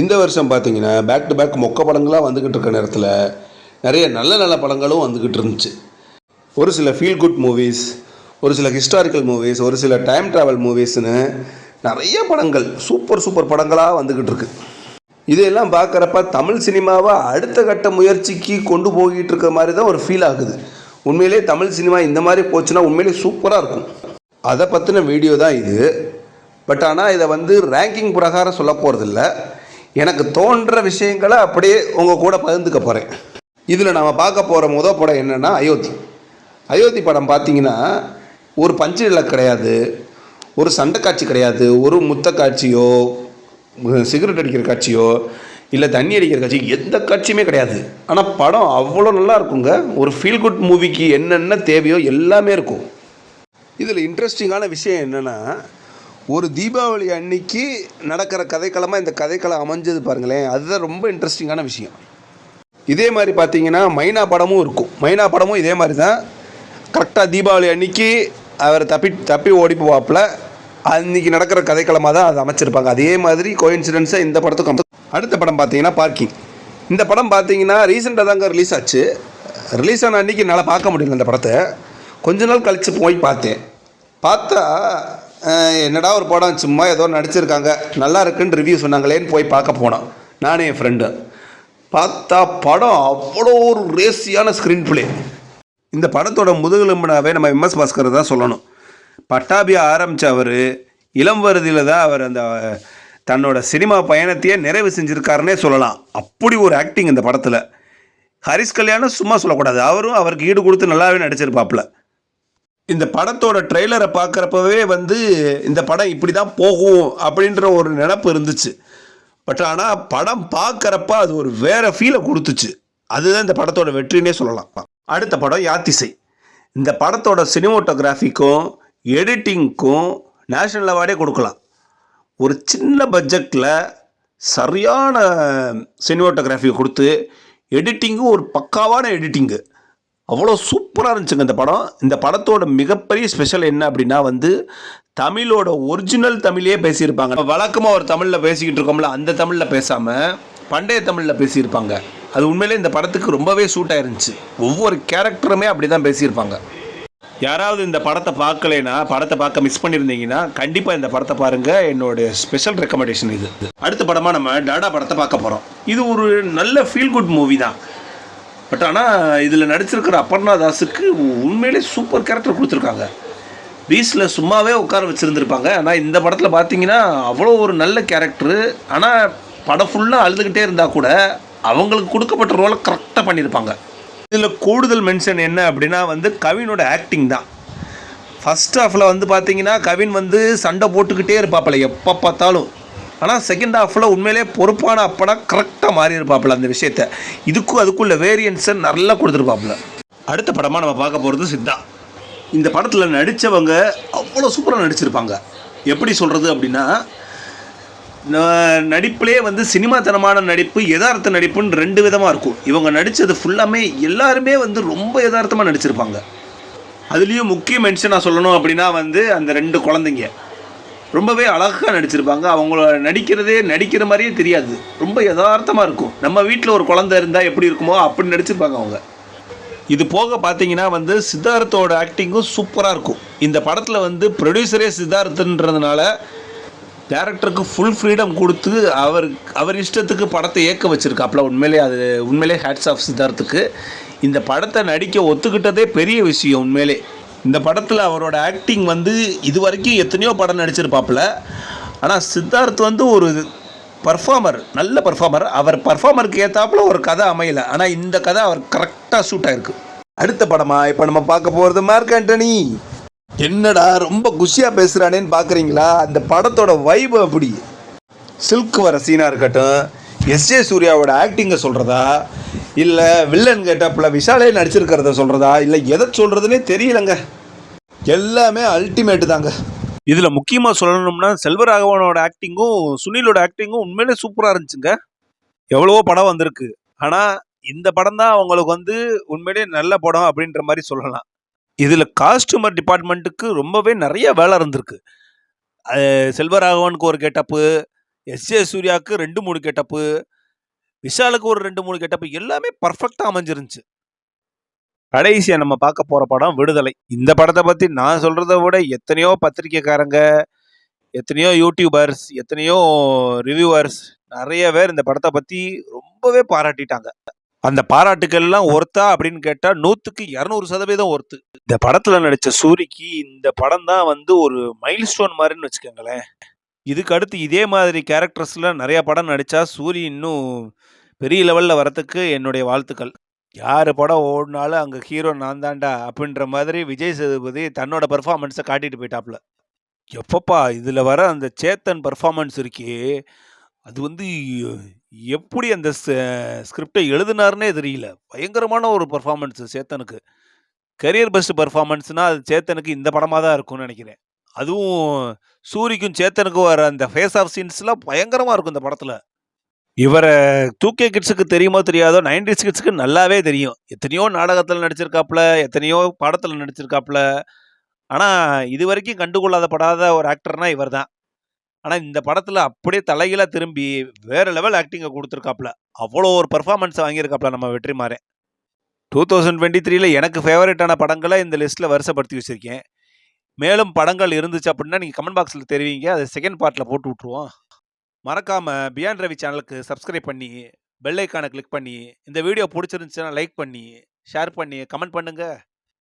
இந்த வருஷம் பார்த்தீங்கன்னா பேக் டு பேக் மொக்க படங்களாக வந்துக்கிட்டு இருக்க நேரத்தில் நிறைய நல்ல நல்ல படங்களும் வந்துக்கிட்டு இருந்துச்சு. ஒரு சில ஃபீல் குட் மூவிஸ் ஒரு சில ஹிஸ்டாரிக்கல் மூவிஸ் ஒரு சில டைம் ட்ராவல் மூவிஸ்னு நிறைய படங்கள் சூப்பர் சூப்பர் படங்களாக வந்துக்கிட்டு இருக்கு. இதையெல்லாம் பார்க்குறப்ப தமிழ் சினிமாவை அடுத்த கட்ட முயற்சிக்கு கொண்டு போய்கிட்டு இருக்க மாதிரி தான் ஒரு ஃபீல் ஆகுது. உண்மையிலே தமிழ் சினிமா இந்த மாதிரி போச்சுன்னா உண்மையிலே சூப்பராக இருக்கும். அதை பற்றின வீடியோ தான் இது. பட் ஆனால் இதை வந்து ரேங்கிங் பிரகாரம் சொல்ல போகிறதில்ல எனக்கு தோன்ற விஷயங்களை அப்படியே உங்கள் கூட பகிர்ந்துக்க போகிறேன் இதில் நாம் பார்க்க போகிற முத படம் என்னென்னா அயோத்தி. அயோத்தி படம் பார்த்தீங்கன்னா ஒரு பஞ்சு இலக்கு கிடையாது ஒரு சண்டை காட்சி கிடையாது ஒரு முத்த காட்சியோ சிகரெட் அடிக்கிற காட்சியோ இல்லை தண்ணி அடிக்கிற காட்சி எந்த காட்சியுமே கிடையாது. ஆனால் படம் அவ்வளோ நல்லா இருக்குங்க. ஒரு ஃபீல் குட் மூவிக்கு என்னென்ன தேவையோ எல்லாமே இருக்கும். இதில் இன்ட்ரெஸ்டிங்கான விஷயம் என்னென்னா ஒரு தீபாவளி அன்னைக்கு நடக்கிற கதைக்களமாக இந்த கதைக்களம் அமைஞ்சது பாருங்களேன். அதுதான் ரொம்ப இன்ட்ரெஸ்டிங்கான விஷயம். இதே மாதிரி பார்த்தீங்கன்னா மைனா படமும் இருக்கும். மைனா படமும் இதே மாதிரி தான். கரெக்டாக தீபாவளி அன்னைக்கு அவர் தப்பி தப்பி ஓடி போவாப்புல அன்னைக்கு நடக்கிற கதைக்களமாக தான் அது அமைச்சிருப்பாங்க. அதே மாதிரி கோயின்சிடென்ஸாக இந்த படத்துக்கும் அடுத்த படம் பார்த்தீங்கன்னா பார்க்கிங் இந்த படம் பார்த்தீங்கன்னா ரீசெண்டாக தாங்க ரிலீஸ் ஆச்சு. ரிலீஸ் ஆன அன்னைக்கு என்னால் பார்க்க முடியல இந்த படத்தை. கொஞ்ச நாள் கழித்து போய் பார்த்தேன். பார்த்தா என்னடா ஒரு படம் சும்மா ஏதோ நடிச்சிருக்காங்க. நல்லா இருக்குன்னு ரிவ்யூ சொன்னாங்களேன்னு போய் பார்க்க போனோம். நானும் என் ஃப்ரெண்டு பார்த்தா படம் அவ்வளோ ஒரு ரேசியான ஸ்க்ரீன் பிளே இந்த படத்தோட முதுகெலும்புனாவே நம்ம எம்எஸ் பாஸ்கர் தான் சொல்லணும். பட்டாபியா ஆரம்பித்த அவர் இளம் வருதியில் தான் அவர் அந்த தன்னோட சினிமா பயணத்தையே நிறைவு செஞ்சுருக்காருன்னே சொல்லலாம். அப்படி ஒரு ஆக்டிங் இந்த படத்தில். ஹரிஷ் கல்யாணம் சும்மா சொல்லக்கூடாது. அவரும் அவருக்கு ஈடு கொடுத்து நல்லாவே நடிச்சிருப்பாப்புல. இந்த படத்தோட ட்ரெய்லரை பார்க்குறப்பவே வந்து இந்த படம் இப்படி தான் போகும் அப்படின்ற ஒரு நினப்பு இருந்துச்சு. பட் ஆனால் படம் பார்க்குறப்ப அது ஒரு வேற ஃபீலை கொடுத்துச்சு. அதுதான் இந்த படத்தோட வெற்றினே சொல்லலாம். அடுத்த படம் யாத்திசை. இந்த படத்தோட சினிமோட்டோகிராஃபிக்கும் எடிட்டிங்க்கும் நேஷனல் அவார்டே கொடுக்கலாம். ஒரு சின்ன பட்ஜெட்டில் சரியான சினிமோட்டோகிராஃபி கொடுத்து எடிட்டிங்கும் ஒரு பக்காவான எடிட்டிங்கு அவ்வளோ சூப்பராக இருந்துச்சுங்க இந்த படம். இந்த படத்தோட மிகப்பெரிய ஸ்பெஷல் என்ன அப்படின்னா வந்து தமிழோட ஒரிஜினல் தமிழே பேசியிருப்பாங்க. வழக்கமாக ஒரு தமிழில் பேசிக்கிட்டு இருக்கோம்ல அந்த தமிழில் பேசாமல் பண்டைய தமிழில் பேசியிருப்பாங்க. அது உண்மையிலே இந்த படத்துக்கு ரொம்பவே சூட் ஆயிருந்துச்சு. ஒவ்வொரு கேரக்டருமே அப்படி தான் பேசியிருப்பாங்க. யாராவது இந்த படத்தை பார்க்கலைன்னா படத்தை பார்க்க மிஸ் பண்ணியிருந்தீங்கன்னா கண்டிப்பாக இந்த படத்தை பாருங்கள் என்னோட ஸ்பெஷல் ரெக்கமெண்டேஷன் இது. அடுத்த படமாக நம்ம டாடா படத்தை பார்க்க போகிறோம் இது ஒரு நல்ல ஃபீல் குட் மூவி தான். பட் ஆனால் இதில் நடிச்சிருக்கிற அபர்ணா தாஸுக்கு உண்மையிலே சூப்பர் கேரக்டர் கொடுத்துருக்காங்க. பீஸில் சும்மாவே உட்கார வச்சுருந்துருப்பாங்க. ஆனால் இந்த படத்தில் பார்த்தீங்கன்னா அவ்வளோ ஒரு நல்ல கேரக்டரு ஆனால் படம் ஃபுல்லாக அழுதுகிட்டே இருந்தால் கூட அவங்களுக்கு கொடுக்கப்பட்ட ரோலை கரெக்டாக பண்ணியிருப்பாங்க. இதில் கூடுதல் மென்ஷன் என்ன அப்படின்னா வந்து கவினோட ஆக்டிங் தான். ஃபஸ்ட் ஆஃபில் வந்து பார்த்தீங்கன்னா கவின் வந்து சண்டை போட்டுக்கிட்டே இருப்பாப்பில்ல எப்போ பார்த்தாலும். ஆனால் செகண்ட் ஹாஃபில் உண்மையிலே பொறுப்பான அப்பனா கரெக்டாக மாறி இருப்பாப்புல அந்த விஷயத்த. இதுக்கும் அதுக்குள்ள வேரியன்ஸை நல்லா கொடுத்துருப்பாப்புல. அடுத்த படமாக நம்ம பார்க்க போகிறது சித்தா. இந்த படத்தில் நடித்தவங்க அவ்வளோ சூப்பராக நடிச்சிருப்பாங்க. எப்படி சொல்கிறது அப்படின்னா நடிப்புலேயே வந்து சினிமாத்தனமான நடிப்பு யதார்த்த நடிப்புன்னு ரெண்டு விதமாக இருக்கும். இவங்க நடித்தது ஃபுல்லாமே எல்லாருமே வந்து ரொம்ப யதார்த்தமாக நடிச்சிருப்பாங்க. அதுலேயும் முக்கிய மென்ஷனாக சொல்லணும் அப்படின்னா வந்து அந்த ரெண்டு குழந்தைங்க. ரொம்பவே அழகாக நடிச்சிருப்பாங்க. அவங்கள நடிக்கிறதே நடிக்கிற மாதிரியே தெரியாது. ரொம்ப யதார்த்தமாக இருக்கும். நம்ம வீட்டில் ஒரு குழந்தை இருந்தால் எப்படி இருக்குமோ அப்படி நடிச்சிருப்பாங்க அவங்க. இது போக பார்த்தீங்கன்னா வந்து சித்தார்த்தோட ஆக்டிங்கும் சூப்பராக இருக்கும். இந்த படத்தில் வந்து ப்ரொடியூசரே சித்தார்த்துன்றதுனால டேரக்டருக்கு ஃபுல் ஃப்ரீடம் கொடுத்து அவர் அவர் இஷ்டத்துக்கு படத்தை இயக்க வச்சுருக்காப்ல. உண்மையிலே அது உண்மையிலே ஹேட்ஸ் ஆஃப் சித்தார்த்துக்கு. இந்த படத்தை நடிக்க ஒத்துக்கிட்டதே பெரிய விஷயம் உண்மையிலே. இந்த படத்தில் அவரோட ஆக்டிங் வந்து இது வரைக்கும் எத்தனையோ படம் நடிச்சிருப்பாப்புல. ஆனால் சித்தார்த் வந்து ஒரு பர்ஃபார்மர் நல்ல பர்ஃபார்மர் அவர் பர்ஃபார்மருக்கு ஏற்றாப்புல ஒரு கதை அமையலை. ஆனால் இந்த கதை அவர் கரெக்டாக சூட் ஆகிருக்கு அடுத்த படமா இப்போ நம்ம பார்க்க போகிறது மார்க் ஆண்டனி. என்னடா ரொம்ப குஷியாக பேசுகிறானேன்னு பார்க்குறீங்களா அந்த படத்தோட வைபு அப்படி. சில்க் வர சீனாக இருக்கட்டும் எஸ்ஜே சூர்யாவோட ஆக்டிங்கை சொல்கிறதா இல்லை வில்லன் கேட்டப்பில் விஷாலே நடிச்சிருக்கிறத சொல்கிறதா இல்லை எதை சொல்கிறதுனே தெரியலங்க. எல்லாமே அல்டிமேட்டு தாங்க. இதில் முக்கியமாக சொல்லணும்னா செல்வராகவனோட ஆக்டிங்கும் சுனிலோட ஆக்டிங்கும் உண்மையிலே சூப்பராக இருந்துச்சுங்க. எவ்வளவோ படம் வந்திருக்கு. ஆனால் இந்த படம் தான் அவங்களுக்கு வந்து உண்மையிலே நல்ல படம் அப்படின்ற மாதிரி சொல்லலாம். இதில் காஸ்டியூமர் டிபார்ட்மெண்ட்டுக்கு ரொம்பவே நிறைய வேலை இருந்திருக்கு. செல்வராகவனுக்கு ஒரு கெட்டப்பு எஸ். ஏ சூர்யாவுக்கு ரெண்டு மூணு கெட்டப்பு விஷாலுக்கு ஒரு ரெண்டு மூணு கெட்டப்பு எல்லாமே பர்ஃபெக்டாக அமைஞ்சிருந்துச்சு. கடைசியாக நம்ம பார்க்க போகிற படம் விடுதலை. இந்த படத்தை பற்றி நான் சொல்கிறத விட எத்தனையோ பத்திரிக்கைக்காரங்க எத்தனையோ யூடியூபர்ஸ் எத்தனையோ ரிவ்யூவர்ஸ் நிறைய பேர் இந்த படத்தை பற்றி ரொம்பவே பாராட்டிட்டாங்க. அந்த பாராட்டுக்கள்லாம் ஒர்த்தா அப்படின்னு கேட்டால் நூற்றுக்கு இரநூறு சதவீதம் ஒர்த்து இந்த படத்தில் நடித்த சூரிக்கு இந்த படம் தான் வந்து ஒரு மைல் ஸ்டோன் மாதிரின்னு வச்சுக்கோங்களேன். இதுக்கு அடுத்து இதே மாதிரி கேரக்டர்ஸில் நிறையா படம் நடித்தா சூரி இன்னும் பெரிய லெவலில் வரத்துக்கு என்னுடைய வாழ்த்துக்கள். யார் படம் ஓடினாலும் அங்கே ஹீரோ நான் தான்டா அப்படின்ற மாதிரி விஜய் சேதுபதி தன்னோட பர்ஃபார்மன்ஸை காட்டிட்டு போயிட்டாப்ல. எப்பப்பா இதில் வர அந்த சேத்தன் பர்ஃபார்மன்ஸ் இருக்கே அது வந்து எப்படி அந்த ஸ்கிரிப்டை எழுதினார்னே தெரியல. பயங்கரமான ஒரு பெர்ஃபார்மன்ஸ் சேத்தனுக்கு. கரியர் பெஸ்ட் பர்ஃபார்மன்ஸ்னால் அது சேத்தனுக்கு இந்த படமாக தான் இருக்கும்னு நினைக்கிறேன். அதுவும் சூரிக்கும் சேத்தனுக்கும் வர அந்த ஃபேஸ் ஆஃப் சீன்ஸ்லாம் பயங்கரமாக இருக்கும் இந்த படத்தில். இவரை தூக்கே கிட்ஸுக்கு தெரியுமோ தெரியாதோ நைன்டிஸ் கிட்ஸுக்கு நல்லாவே தெரியும். எத்தனையோ நாடகத்தில் நடிச்சிருக்காப்புல எத்தனையோ படத்தில் நடிச்சிருக்காப்புல. ஆனால் இது வரைக்கும் கண்டுகொள்ளாதப்படாத ஒரு ஆக்டர்னா இவர் தான் ஆனால் இந்த படத்தில் அப்படியே தலைகீழாக திரும்பி வேற லெவல் ஆக்டிங்கை கொடுத்துருக்காப்புல. அவ்வளோ ஒரு பர்ஃபார்மன்ஸ் வாங்கியிருக்காப்புல நம்ம வெற்றிமாறன். டூ தௌசண்ட் டுவெண்ட்டி த்ரீல எனக்கு ஃபேவரட்டான படங்களை இந்த லிஸ்ட்டில் வருஷப்படுத்தி வச்சுருக்கேன். மேலும் படங்கள் இருந்துச்சு அப்படின்னா நீங்கள் கமெண்ட் பாக்ஸில் தெரிவிங்க. அதை செகண்ட் பார்ட்டில் போட்டு விட்ருவோம் மறக்காமல் பியாண்ட் ரவி சேனலுக்கு சப்ஸ்கிரைப் பண்ணி பெல் ஐக்கானை கிளிக் பண்ணி இந்த வீடியோ பிடிச்சிருந்துச்சுன்னா லைக் பண்ணி ஷேர் பண்ணி கமெண்ட் பண்ணுங்கள்